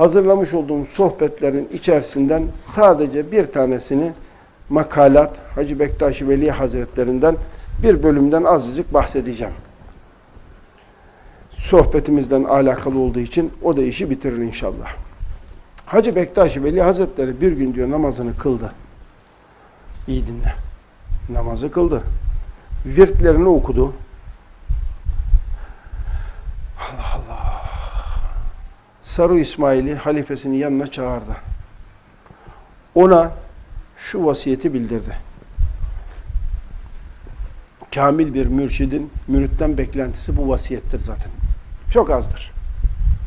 hazırlamış olduğum sohbetlerin içerisinden sadece bir tanesini makalat Hacı Bektaşi Veli Hazretlerinden bir bölümden azıcık bahsedeceğim. Sohbetimizden alakalı olduğu için o da işi bitirir inşallah. Hacı Bektaşi Veli Hazretleri bir gün diyor namazını kıldı. İyi dinle. Namazı kıldı. Virtlerini okudu. Allah Allah. Saru İsmail'i halifesinin yanına çağırdı. Ona şu vasiyeti bildirdi. Kamil bir mürşidin müritten beklentisi bu vasiyettir zaten. Çok azdır.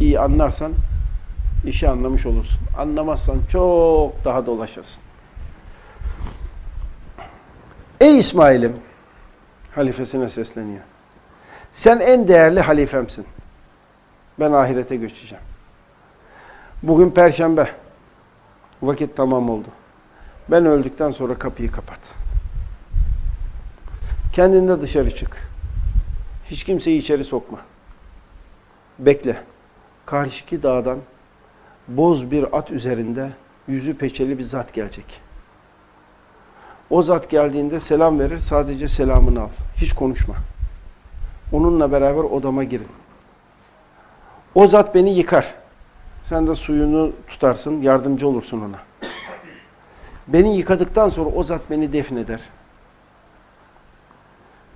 İyi anlarsan işi anlamış olursun. Anlamazsan çok daha dolaşırsın. Ey İsmail'im halifesine sesleniyor. Sen en değerli halifemsin. Ben ahirete göçeceğim. Bugün perşembe. Vakit tamam oldu. Ben öldükten sonra kapıyı kapat. Kendin de dışarı çık. Hiç kimseyi içeri sokma. Bekle. Karşıki dağdan boz bir at üzerinde yüzü peçeli bir zat gelecek. O zat geldiğinde selam verir, sadece selamını al. Hiç konuşma. Onunla beraber odama girin. O zat beni yıkar. Sen de suyunu tutarsın, yardımcı olursun ona. Beni yıkadıktan sonra o zat beni defneder.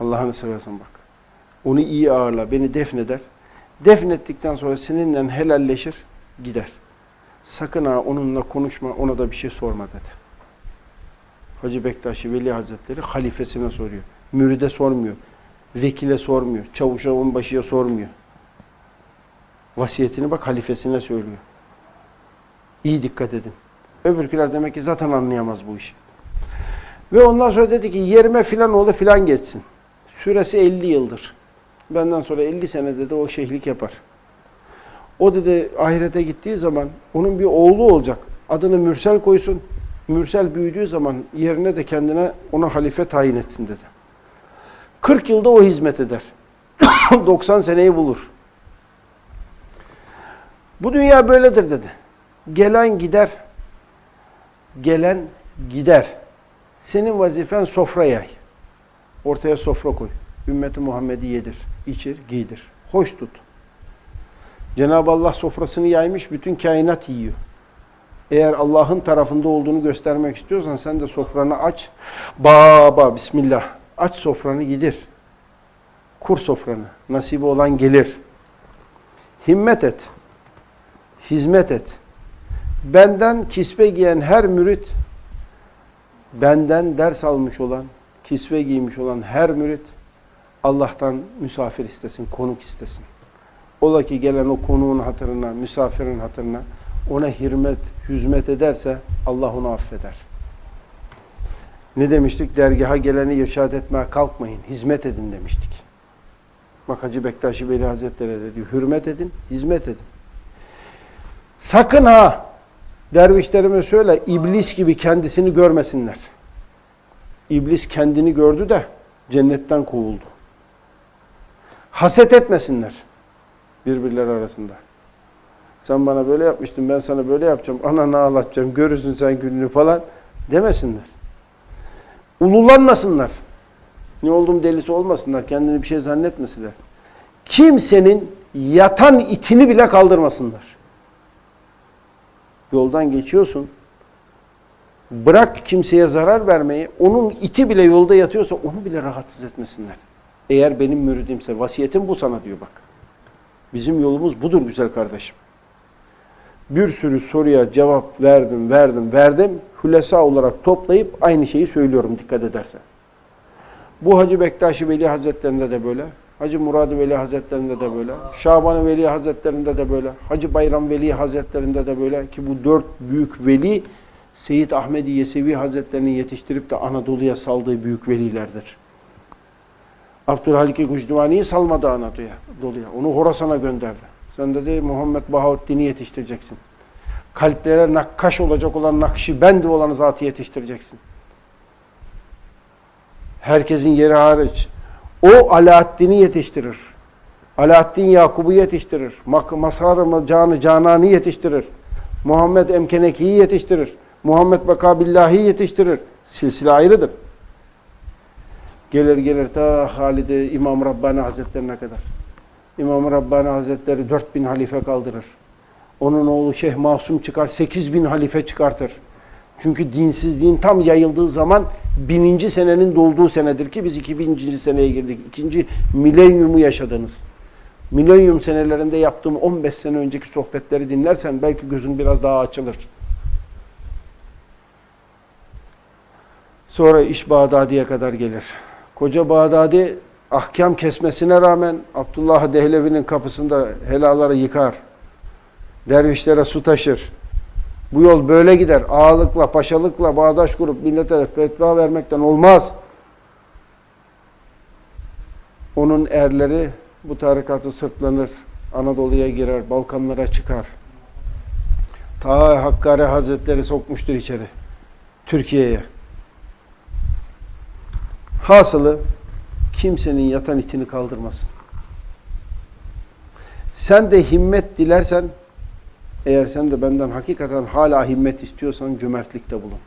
Allah'ını seversen bak. Onu iyi ağırla, beni defneder. Defnettikten sonra seninle helalleşir, gider. Sakın ha onunla konuşma, ona da bir şey sorma dedi. Hacı Bektaşi Veli Hazretleri halifesine soruyor. Müride sormuyor. Vekile sormuyor. Çavuşa onbaşıya sormuyor. Vasiyetini bak halifesine söylüyor. İyi dikkat edin. Öbürküler demek ki zaten anlayamaz bu işi. Ve ondan sonra dedi ki yerime filan oğlu filan geçsin. Süresi 50 yıldır. Benden sonra 50 sene dedi o şeyhlik yapar. O dedi ahirete gittiği zaman onun bir oğlu olacak. Adını Mürsel koysun. Mürsel büyüdüğü zaman yerine de kendine ona halife tayin etsin dedi. 40 yılda o hizmet eder. 90 seneyi bulur. Bu dünya böyledir dedi. Gelen gider. Gelen gider. Senin vazifen sofra yay. Ortaya sofra koy. Ümmeti Muhammed'i yedir, içir, giydir. Hoş tut. Cenab-ı Allah sofrasını yaymış, bütün kainat yiyor. Eğer Allah'ın tarafında olduğunu göstermek istiyorsan sen de sofranı aç. Baba, Bismillah. Aç sofranı gidir. Kur sofranı. Nasibi olan gelir. Himmet et. Hizmet et. Benden kisve giyen her mürit, benden ders almış olan, kisve giymiş olan her mürit, Allah'tan misafir istesin, konuk istesin. Ola ki gelen o konuğun hatırına, misafirin hatırına, ona hürmet, hizmet ederse Allah onu affeder. Ne demiştik? Dergaha geleni irşad etmeye kalkmayın, hizmet edin demiştik. Bak Hacı Bektaşi Veli Hazretleri de diyor, hürmet edin, hizmet edin. Sakın ha, dervişlerime söyle, iblis gibi kendisini görmesinler. İblis kendini gördü de cennetten kovuldu. Haset etmesinler birbirleri arasında. Sen bana böyle yapmıştın, ben sana böyle yapacağım, ananı ağlatacağım, görürsün sen gününü falan demesinler. Ululanmasınlar. Ne oldum delisi olmasınlar, kendini bir şey zannetmesinler. Kimsenin yatan itini bile kaldırmasınlar. Yoldan geçiyorsun, bırak kimseye zarar vermeyi, onun iti bile yolda yatıyorsa onu bile rahatsız etmesinler. Eğer benim müridimse, vasiyetim bu sana diyor bak. Bizim yolumuz budur güzel kardeşim. Bir sürü soruya cevap verdim, verdim, verdim. Hülesa olarak toplayıp aynı şeyi söylüyorum dikkat edersen. Bu Hacı Bektaşi Veli Hazretlerinde de böyle. Hacı Murad Veli Hazretlerinde de böyle. Şaban Veli Hazretlerinde de böyle. Hacı Bayram Veli Hazretlerinde de böyle. Ki bu dört büyük veli Seyyid Ahmedi Yesevi Hazretlerini yetiştirip de Anadolu'ya saldığı büyük velilerdir. Abdülhalik Gucdivani'yi salmadı Anadolu'ya. Doluya. Onu Horasan'a gönderdi. Sen dedi Muhammed Bahavuddin'i yetiştireceksin. Kalplere nakkaş olacak olan Nakşibendi olan zatı yetiştireceksin. Herkesin yeri hariç. O Alaaddin'i yetiştirir. Alaaddin Yakub'u yetiştirir. Masar-ı Canı Canan'ı yetiştirir. Muhammed Emkeneki'yi yetiştirir. Muhammed Bakabillahi yetiştirir. Silsile ayrıdır. Gelir gelir ta Halid-i İmam Rabbani Hazretlerine kadar. İmam Rabbani Hazretleri 4000 halife kaldırır. Onun oğlu Şeyh Masum çıkar 8000 halife çıkartır. Çünkü dinsizliğin tam yayıldığı zaman bininci senenin dolduğu senedir ki biz 2000. seneye girdik. İkinci milenyumu yaşadınız. Milenyum senelerinde yaptığım 15 sene önceki sohbetleri dinlersen belki gözün biraz daha açılır. Sonra iş Bağdadi'ye kadar gelir. Koca Bağdadi ahkam kesmesine rağmen Abdullah Dehlevi'nin kapısında helaları yıkar. Dervişlere su taşır. Bu yol böyle gider. Ağalıkla, paşalıkla bağdaş kurup millete fetva vermekten olmaz. Onun erleri bu tarikatı sırtlanır. Anadolu'ya girer, Balkanlara çıkar. Ta Hakkari Hazretleri sokmuştur içeri. Türkiye'ye. Hasılı kimsenin yatan itini kaldırmasın. Sen de himmet dilersen eğer sen de benden hakikaten hala himmet istiyorsan cömertlikte bulun.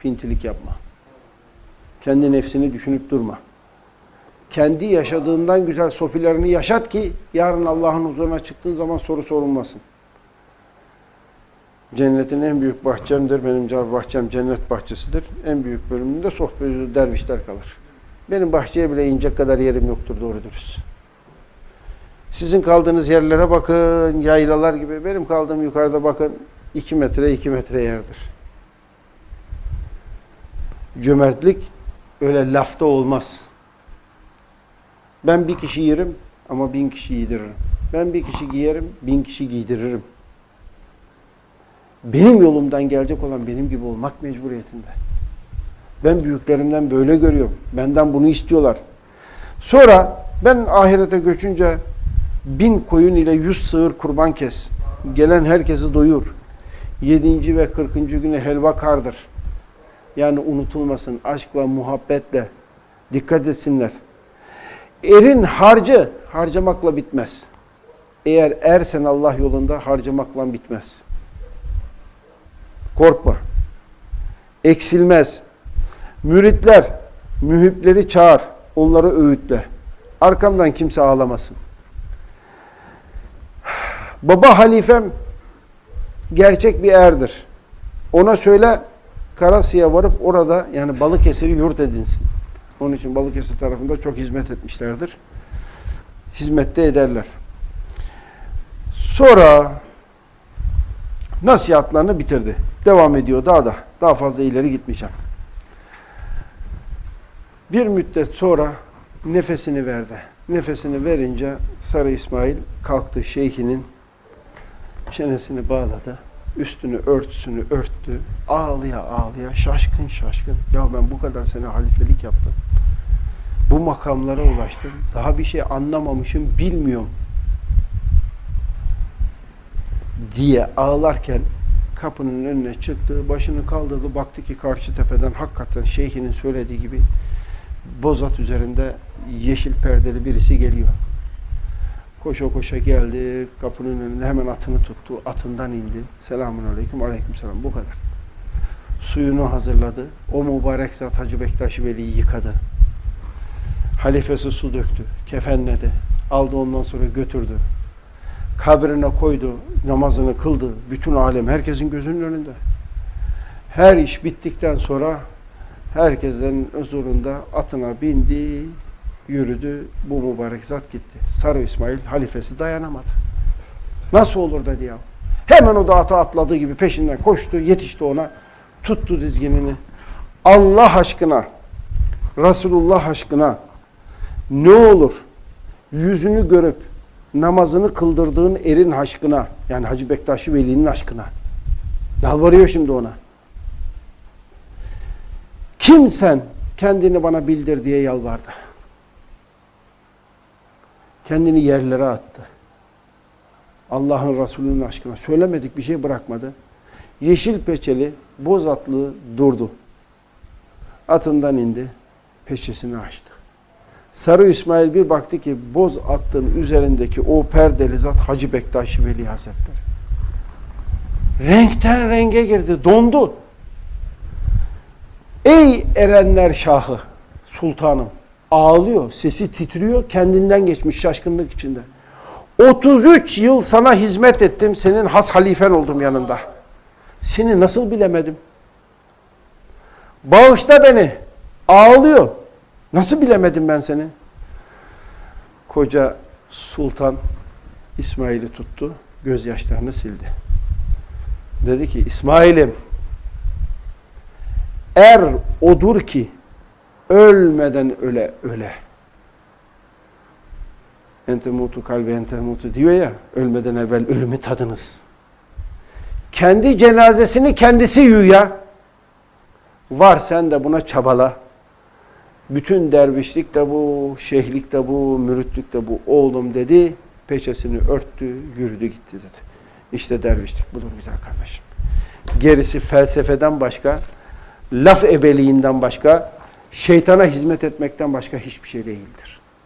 Pintilik yapma. Kendi nefsini düşünüp durma. Kendi yaşadığından güzel sofilerini yaşat ki yarın Allah'ın huzuruna çıktığın zaman soru sorulmasın. Cennetin en büyük bahçemdir. Benim bahçem cennet bahçesidir. En büyük bölümünde sohbet dervişler kalır. Benim bahçeye bile inecek kadar yerim yoktur doğru dürüst. Sizin kaldığınız yerlere bakın, yaylalar gibi. Benim kaldığım yukarıda bakın, iki metre, iki metre yerdir. Cömertlik öyle lafta olmaz. Ben bir kişi yerim ama bin kişi yediririm. Ben bir kişi giyerim, bin kişi giydiririm. Benim yolumdan gelecek olan benim gibi olmak mecburiyetinde. Ben büyüklerimden böyle görüyorum. Benden bunu istiyorlar. Sonra ben ahirete göçünce bin koyun ile yüz sığır kurban kes. Gelen herkesi doyur. Yedinci ve kırkıncı günü helva kardır. Yani unutulmasın. Aşkla, muhabbetle. Dikkat etsinler. Erin harcı harcamakla bitmez. Eğer ersen Allah yolunda harcamakla bitmez. Korkma. Eksilmez. Müritler, mühipleri çağır. Onları öğütle. Arkamdan kimse ağlamasın. Baba halifem gerçek bir erdir. Ona söyle Karasya'ya varıp orada yani Balıkesir'i yurt edinsin. Onun için Balıkesir tarafında çok hizmet etmişlerdir. Hizmette ederler. Sonra nasihatlarını bitirdi. Devam ediyor daha da. Daha fazla ileri gitmeyeceğim. Bir müddet sonra nefesini verdi. Nefesini verince Sarı İsmail kalktı şeyhinin çenesini bağladı. Üstünü örtüsünü örttü. Ağlıya ağlıya şaşkın şaşkın. Ya ben bu kadar sene halifelik yaptım. Bu makamlara ulaştım. Daha bir şey anlamamışım, bilmiyorum. Diye ağlarken kapının önüne çıktı, başını kaldırdı, baktı ki karşı tepeden hakikaten şeyhinin söylediği gibi bozat üzerinde yeşil perdeli birisi geliyor. Koşa koşa geldi, kapının önünde hemen atını tuttu, atından indi. Selamun aleyküm, aleyküm selam, bu kadar. Suyunu hazırladı, o mübarek zat Hacı Bektaş Veli'yi yıkadı. Halifesi su döktü, kefenledi, aldı ondan sonra götürdü. Kabrine koydu, namazını kıldı. Bütün alem, herkesin gözünün önünde. Her iş bittikten sonra herkesin huzurunda atına bindi, yürüdü. Bu mübarek zat gitti. Sarı İsmail halifesi dayanamadı. Nasıl olur dedi ya. Hemen o da ata atladığı gibi peşinden koştu, yetişti ona. Tuttu dizginini. Allah aşkına, Resulullah aşkına ne olur yüzünü görüp namazını kıldırdığın erin aşkına yani Hacı Bektaşi Veli'nin aşkına yalvarıyor şimdi ona. Kim sen kendini bana bildir diye yalvardı. Kendini yerlere attı. Allah'ın Resulü'nün aşkına söylemedik bir şey bırakmadı. Yeşil peçeli boz atlı durdu. Atından indi. Peçesini açtı. Sarı İsmail bir baktı ki boz attığın üzerindeki o perdeli zat Hacı Bektaşi Veli Hazretleri. Renkten renge girdi, dondu. Ey erenler şahı, sultanım. Ağlıyor, sesi titriyor, kendinden geçmiş şaşkınlık içinde. 33 yıl sana hizmet ettim, senin has halifen oldum yanında. Seni nasıl bilemedim? Bağışla beni. Ağlıyor. Nasıl bilemedim ben seni? Koca sultan İsmail'i tuttu, gözyaşlarını sildi. Dedi ki İsmail'im er odur ki ölmeden öle öle. Ente mutu kalbi ente mutu diyor ya ölmeden evvel ölümü tadınız. Kendi cenazesini kendisi yuya. Var sen de buna çabala. Bütün dervişlik de bu, şeyhlik de bu, müritlük de bu oğlum dedi. Peçesini örttü, yürüdü gitti dedi. İşte dervişlik budur güzel kardeşim. Gerisi felsefeden başka, laf ebeliğinden başka, şeytana hizmet etmekten başka hiçbir şey değildir.